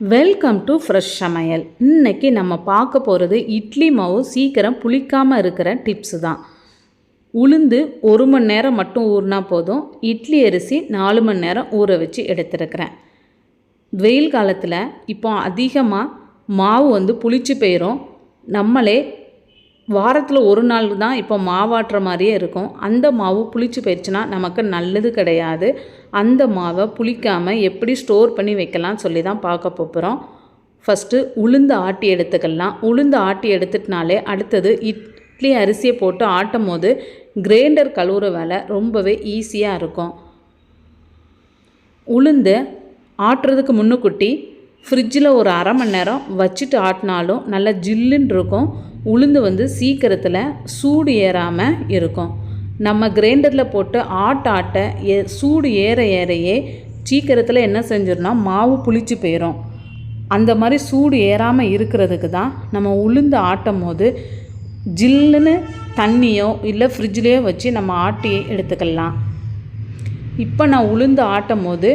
Welcome to fresh சமையல். இன்னைக்கு நம்ம பார்க்க போகிறது இட்லி மாவு சீக்கிரம் புளிக்காமல் இருக்கிற டிப்ஸு தான். உளுந்து ஒரு மணி நேரம் மட்டும் ஊறினா போதும். இட்லி அரிசி நாலு மணி நேரம் ஊற வச்சு எடுத்துருக்கிறேன். வெயில் காலத்தில் இப்போ அதிகமாக மாவு வந்து புளிச்சு போயிடும் நம்மளே வாரத்தில் ஒரு நாள் தான் இப்போ மாவாட்டுற மாதிரியே இருக்கும். அந்த மாவு புளிச்சு போயிடுச்சுன்னா நமக்கு நல்லது கிடையாது. அந்த மாவை புளிக்காமல் எப்படி ஸ்டோர் பண்ணி வைக்கலாம் சொல்லி தான் பார்க்க போகிறோம் ஃபஸ்ட்டு உளுந்து ஆட்டி எடுத்துக்கலாம். உளுந்து ஆட்டி எடுத்துட்டனாலே அடுத்தது இட்லி அரிசியை போட்டு ஆட்டும் போது கிரைண்டர் கழுவுற வேலை ரொம்பவே ஈஸியாக இருக்கும். உளுந்து ஆட்டுறதுக்கு முன்னுக்குட்டி ஃப்ரிட்ஜில் ஒரு அரை மணி நேரம் வச்சுட்டு ஆட்டினாலும் நல்லா ஜில்லுன்னு இருக்கும். உளுந்து வந்து சீக்கிரத்தில் சூடு ஏறாமல் இருக்கும். நம்ம கிரைண்டரில் போட்டு ஆட்ட ஆட்ட ஏ சூடு ஏற ஏறையே சீக்கிரத்தில் என்ன செஞ்சிடனா மாவு புளிச்சு போயிடும் அந்த மாதிரி சூடு ஏறாமல் இருக்கிறதுக்கு தான் நம்ம உளுந்து ஆட்டும் போது ஜில்லுன்னு தண்ணியோ இல்லை ஃப்ரிட்ஜ்லேயோ வச்சு நம்ம ஆட்டி எடுத்துக்கலாம். இப்போ நான் உளுந்து ஆட்டும் போது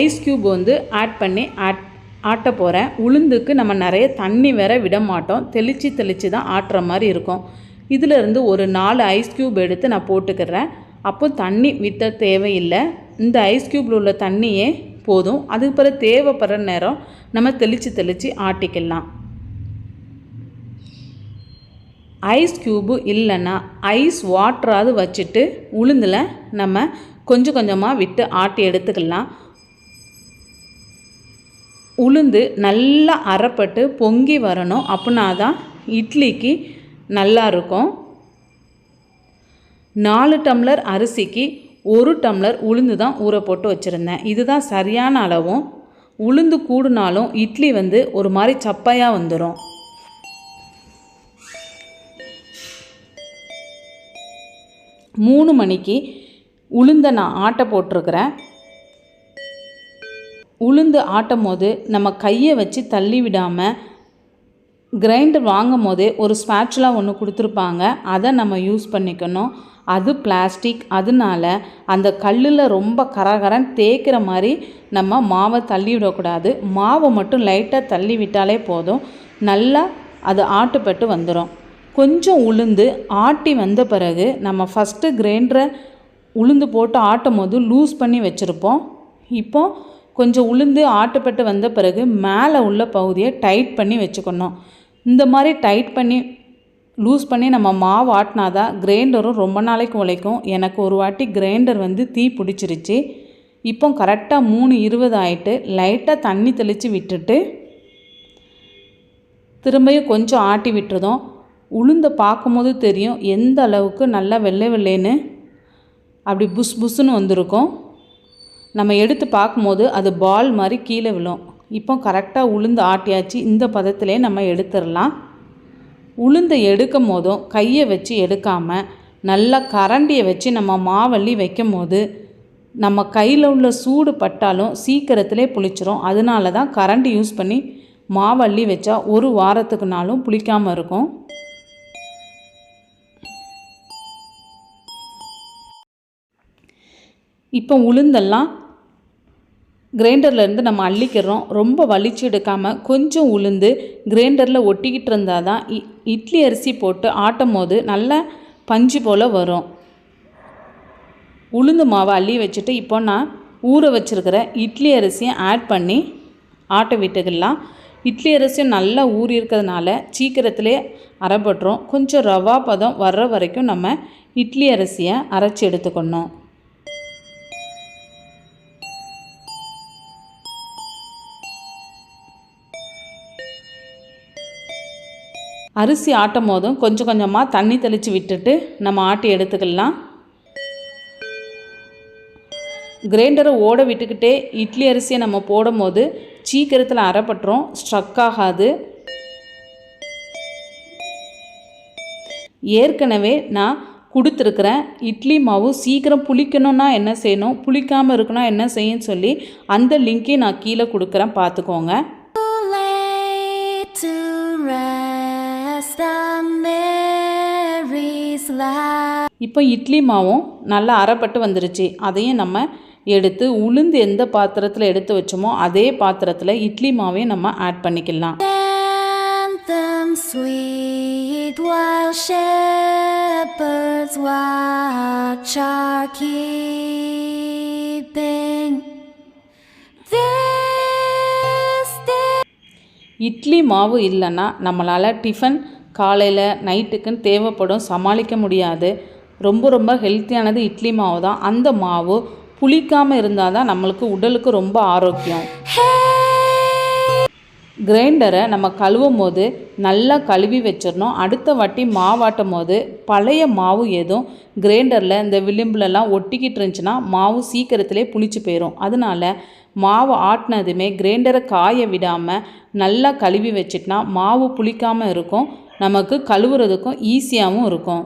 ஐஸ் க்யூப் வந்து ஆட் பண்ணி ஆட் ஆட்ட போகிறேன் உளுந்துக்கு நம்ம நிறைய தண்ணி வேற விட மாட்டோம் தெளித்து தெளித்து தான் ஆட்டுற மாதிரி இருக்கும். இதிலிருந்து ஒரு நாலு ஐஸ் க்யூப் எடுத்து நான் போட்டுக்கிறேன். அப்போ தண்ணி விட்ட தேவையில்லை. இந்த ஐஸ் க்யூப்பில் உள்ள தண்ணியே போதும். அதுக்கு பிறகு தேவைப்படுற நேரம் நம்ம தெளித்து தெளித்து ஆட்டிக்கலாம். ஐஸ் க்யூபு இல்லைன்னா ஐஸ் வாட்டராவது வச்சுட்டு உளுந்தில் நம்ம கொஞ்சம் கொஞ்சமாக விட்டு ஆட்டி எடுத்துக்கலாம். உளுந்து நல்லா அரைப்பட்டு பொங்கி வரணும். அப்படின்னா தான் இட்லிக்கு நல்லா இருக்கும். நாலு டம்ளர் அரிசிக்கு ஒரு டம்ளர் உளுந்து தான் ஊற போட்டு வச்சுருந்தேன். இதுதான் சரியான அளவும். உளுந்து கூடுனாலும் இட்லி வந்து ஒரு மாதிரி சப்பையாக வந்துடும் மூணு மணிக்கு உளுந்தை நான் ஆட்டை போட்டிருக்கிறேன். உளுந்து ஆட்டும் போது நம்ம கையை வச்சு தள்ளி விடாமல் கிரைண்டர் வாங்கும் போதே ஒரு ஸ்பேட்சுலாக ஒன்று கொடுத்துருப்பாங்க. அதை நம்ம யூஸ் பண்ணிக்கணும். அது பிளாஸ்டிக் அதனால அந்த கல்லில் ரொம்ப கரகரன் தேய்க்கிற மாதிரி நம்ம மாவை தள்ளி விடக்கூடாது. மாவை மட்டும் லைட்டாக தள்ளி விட்டாலே போதும். நல்லா அது ஆட்டுப்பட்டு வந்துடும் கொஞ்சம் உளுந்து ஆட்டி வந்த பிறகு நம்ம ஃபஸ்ட்டு கிரைண்டரை உளுந்து போட்டு ஆட்டும் போது லூஸ் பண்ணி வச்சுருப்போம். இப்போது கொஞ்சம் உளுந்து ஆட்டுப்பட்டு வந்த பிறகு மேலே உள்ள பகுதியை டைட் பண்ணி வச்சுக்கணும். இந்த மாதிரி டைட் பண்ணி லூஸ் பண்ணி நம்ம மாவு ஆட்டினாதான் கிரைண்டரும் ரொம்ப நாளைக்கு உழைக்கும். எனக்கு ஒரு வாட்டி கிரைண்டர் வந்து தீ பிடிச்சிருச்சு. இப்போ கரெக்டாக மூணு இருபது ஆயிட்டு லைட்டாக தண்ணி தெளித்து விட்டுட்டு திரும்பியும் கொஞ்சம் ஆட்டி விட்டுருதோம் உளுந்தை பார்க்கும்போது தெரியும் எந்த அளவுக்கு நல்லா வெள்ளை வெள்ளைன்னு அப்படி புஸ் புஷ்ஷுன்னு வந்திருக்கும். நம்ம எடுத்து பார்க்கும்போது அது பால் மாதிரி கீழே விழும். இப்போ கரெக்டாக உளுந்து ஆட்டியாச்சு. இந்த பதத்திலே நம்ம எடுத்துடலாம். உளுந்தை எடுக்கும் போதும் கையை வச்சு எடுக்காமல் நல்லா கரண்டியை வச்சு நம்ம மாவள்ளி வைக்கும் போது நம்ம கையில் உள்ள சூடு பட்டாலும் சீக்கிரத்திலே புளிச்சிரும். அதனால தான் கரண்டி யூஸ் பண்ணி மாவள்ளி வச்சா ஒரு வாரத்துக்குனாலும் புளிக்காமல் இருக்கும். இப்போ உளுந்தெல்லாம் கிரைண்டர்லேருந்து நம்ம அள்ளிக்கிறோம். ரொம்ப வலிச்சு எடுக்காமல் கொஞ்சம் உளுந்து கிரைண்டரில் ஒட்டிக்கிட்டு இருந்தால் தான் இ இட்லி அரிசி போட்டு ஆட்டும் போது நல்லா பஞ்சு போல் வரும். உளுந்து மாவை அள்ளி வச்சுட்டு இப்போ நான் ஊற வச்சுருக்கிற இட்லி அரிசியை ஆட் பண்ணி ஆட்ட விட்டுக்கலாம். இட்லி அரிசியும் நல்லா ஊறி இருக்கிறதுனால சீக்கிரத்திலே அரைப்பட்டுரும் கொஞ்சம் ரவா பதம் வர்ற வரைக்கும் நம்ம இட்லி அரிசியை அரைச்சி எடுத்துக்கணும். அரிசி ஆட்டும் போதும் கொஞ்சம் கொஞ்சமாக தண்ணி தெளித்து விட்டுட்டு நம்ம ஆட்டி எடுத்துக்கலாம். கிரைண்டரை ஓட விட்டுக்கிட்டே இட்லி அரிசியை நம்ம போடும் போது சீக்கிரத்தில் அரைப்பட்டுரும் ஸ்ட்ரக் ஆகாது. ஏற்கனவே நான் கொடுத்துருக்குறேன். இட்லி மாவு சீக்கிரம் புளிக்கணும்னா என்ன செய்யணும் புளிக்காமல் இருக்கணும் என்ன செய்யணும்னு சொல்லி அந்த லிங்க்கையும் நான் கீழே கொடுக்குறேன் பார்த்துக்கோங்க இப்போ இட்லி மாவும் நல்லா அரைப்பட்டு வந்துருச்சு. அதையும் நம்ம எடுத்து உளுந்து எந்த பாத்திரத்தில் எடுத்து வச்சோமோ அதே பாத்திரத்தில் இட்லி மாவையும் நம்ம ஆட் பண்ணிக்கலாம். இட்லி மாவு இல்லைன்னா நம்மளால் டிஃபன் காலையில் நைட்டுக்குன்னு தேவைப்படும் சமாளிக்க முடியாது. ரொம்ப ரொம்ப ஹெல்த்தியானது இட்லி மாவு தான். அந்த மாவு புளிக்காமல் இருந்தால் தான் நம்மளுக்கு உடலுக்கு ரொம்ப ஆரோக்கியம். கிரைண்டரை நம்ம கழுவும் போது நல்லா கழுவி வச்சிடணும். அடுத்த வாட்டி மாவாட்டும் போது பழைய மாவு எதுவும் கிரைண்டரில் இந்த விளிம்புலலாம் ஒட்டிக்கிட்டு இருந்துச்சுன்னா மாவு சீக்கிரத்திலே புளிச்சு போயிடும் அதனால மாவு ஆட்டினதுமே கிரைண்டரை காய விடாமல் நல்லா கழுவி வச்சிட்டனா மாவு புளிக்காமல் இருக்கும். நமக்கு கழுவுறதுக்கும் ஈஸியாகவும் இருக்கும்.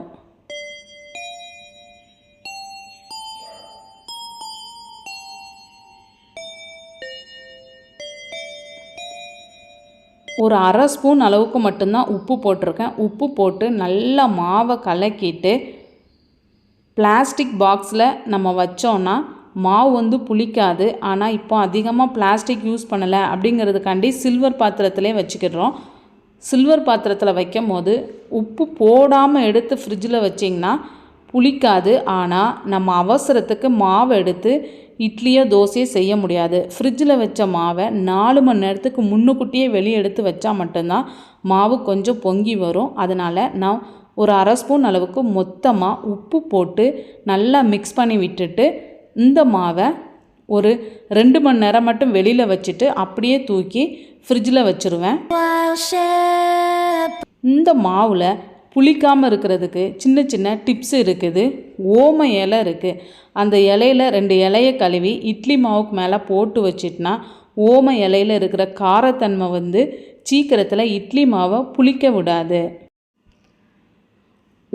ஒரு அரை ஸ்பூன் அளவுக்கு மட்டும்தான் உப்பு போட்டிருக்கேன். உப்பு போட்டு நல்லா மாவை கலக்கிட்டு பிளாஸ்டிக் பாக்ஸில் நம்ம வச்சோன்னா மாவு வந்து புளிக்காது. ஆனால் இப்போ அதிகமாக பிளாஸ்டிக் யூஸ் பண்ணலை அப்படிங்கிறதுக்காண்டி சில்வர் பாத்திரத்திலே வச்சுக்கிடுறோம். சில்வர் பாத்திரத்தில் வைக்கும் போது உப்பு போடாமல் எடுத்து ஃப்ரிட்ஜில் வச்சிங்கன்னா புளிக்காது. ஆனால் நம்ம அவசரத்துக்கு மாவை எடுத்து இட்லியோ தோசையோ செய்ய முடியாது. ஃப்ரிட்ஜில் வச்ச மாவை நாலு மணி நேரத்துக்கு முன்னுக்குட்டியே வெளியே எடுத்து வச்சா மட்டும்தான் மாவு கொஞ்சம் பொங்கி வரும். அதனால் நான் ஒரு அரை ஸ்பூன் அளவுக்கு மொத்தமாக உப்பு போட்டு நல்லா மிக்ஸ் பண்ணி விட்டுட்டு இந்த மாவை ஒரு ரெண்டு மணி நேரம் மட்டும் வெளியில் வச்சுட்டு அப்படியே தூக்கி ஃப்ரிட்ஜில் வச்சுருவேன். இந்த மாவில் புளிக்காமல் இருக்கிறதுக்கு சின்ன சின்ன டிப்ஸ் இருக்குது. ஓம இலை இருக்குது அந்த இலையில ரெண்டு இலையை கழுவி இட்லி மாவுக்கு மேலே போட்டு வச்சிட்னா ஓம இலையில இருக்கிற காரத்தன்மை வந்து சீக்கிரத்தில் இட்லி மாவை புளிக்க விடாது.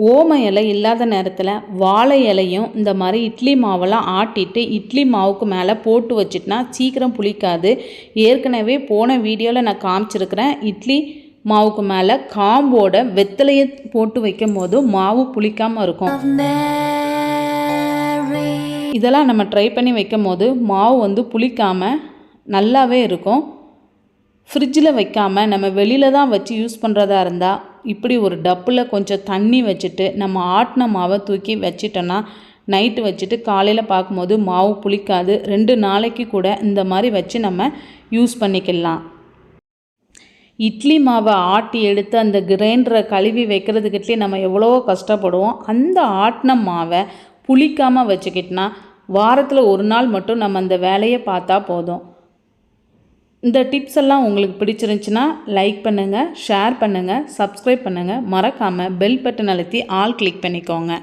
ஓம இலை இல்லாத நேரத்தில் வாழை இலையும் இந்த மாதிரி இட்லி மாவெல்லாம் ஆட்டிட்டு இட்லி மாவுக்கு மேலே போட்டு வச்சிட்னா சீக்கிரம் புளிக்காது. ஏற்கனவே போன வீடியோவில் நான் காமிச்சிருக்கிறேன். இட்லி மாவுக்கு மேலே காம்போட வெத்தலையை போட்டு வைக்கும் போது மாவு புளிக்காமல் இருக்கும். இதெல்லாம் நம்ம ட்ரை பண்ணி வைக்கும் போது மாவு வந்து புளிக்காமல் நல்லாவே இருக்கும். ஃப்ரிட்ஜில் வைக்காமல் நம்ம வெளியில் தான் வச்சு யூஸ் பண்ணுறதா இருந்தால் இப்படி ஒரு டப்பில் கொஞ்சம் தண்ணி வச்சுட்டு நம்ம ஆட்டின மாவை தூக்கி வச்சிட்டோன்னா நைட்டு வச்சுட்டு காலையில் பார்க்கும்போது மாவு புளிக்காது. ரெண்டு நாளைக்கு கூட இந்த மாதிரி வச்சு நம்ம யூஸ் பண்ணிக்கலாம். இட்லி மாவை ஆட்டி எடுத்து அந்த கிரைண்டரை கழுவி வைக்கிறதுக்கிட்டே நம்ம எவ்வளோ கஷ்டப்படுவோம். அந்த ஆட்டின மாவை புளிக்காமல் வச்சுக்கிட்டோன்னா வாரத்தில் ஒரு நாள் மட்டும் நம்ம அந்த வேலையை பார்த்தா போதும். இந்த டிப்ஸ் எல்லாம் உங்களுக்கு பிடிச்சிருந்துச்சுன்னா லைக் பண்ணுங்கள் ஷேர் பண்ணுங்கள் சப்ஸ்கிரைப் பண்ணுங்கள் மறக்காமல் பெல் பட்டன் அழுத்தி ஆல் கிளிக் பண்ணிக்கோங்க.